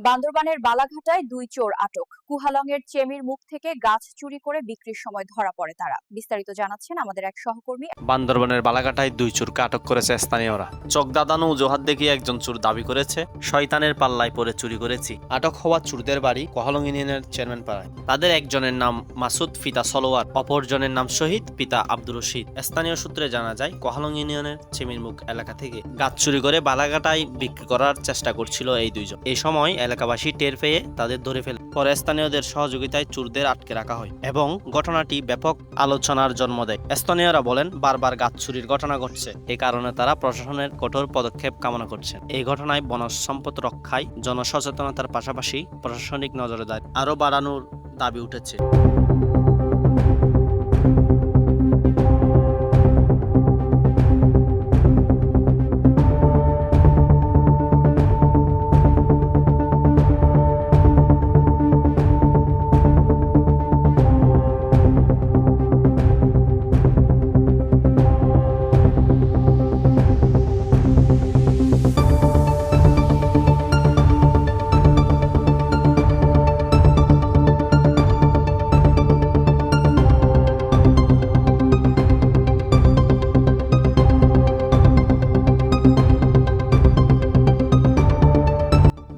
বান্দরবানের বালাঘাটায় দুই চোর আটক। কুহালংয়ের চেমির মুখ থেকে গাছ চুরি করে বিক্রির সময় ধরা পড়ে তারা। বিস্তারিত জানাচ্ছেন আমাদের এক সহকর্মী। বান্দরবনের বালাঘাটায় দুই চোরকে আটক করেছে স্থানীয়রা। চোখ দাদানো অজুহাত দেখিয়ে একজন চোর দাবি করেছে, শয়তানের পাল্লায় পরে চুরি করেছি। আটক হওয়া চোরদের বাড়ি কহলং ইউনিয়নের চেয়ারম্যান পাড়ায়। তাদের একজনের নাম মাসুদ, পিতা সলোয়ার, অপরজনের নাম শহীদ, পিতা আব্দুর রশিদ। স্থানীয় সূত্রে জানা যায়, কহলং ইউনিয়নের চেমির মুখ এলাকা থেকে গাছ চুরি করে বালাঘাটায় বিক্রি করার চেষ্টা করছিল এই দুইজন। এই সময় এলাকাবাসী টের পেয়ে তাদের ধরে ফেলে। পরে স্থানীয়দের সহযোগিতায় চুরদের আটকে রাখা হয় এবং ঘটনাটি ব্যাপক আলোচনার জন্ম দেয়। স্থানীয়রা বলেন, বারবার গাছ চুরির ঘটনা ঘটছে। এ কারণে তারা প্রশাসনের কঠোর পদক্ষেপ কামনা করছেন। এই ঘটনায় বনজ সম্পদ রক্ষায় জনসচেতনতার পাশাপাশি প্রশাসনিক নজরদারি আরও বাড়ানোর দাবি উঠেছে।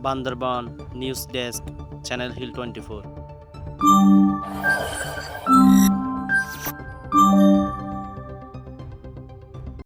Bandarban news desk channel hill twenty four.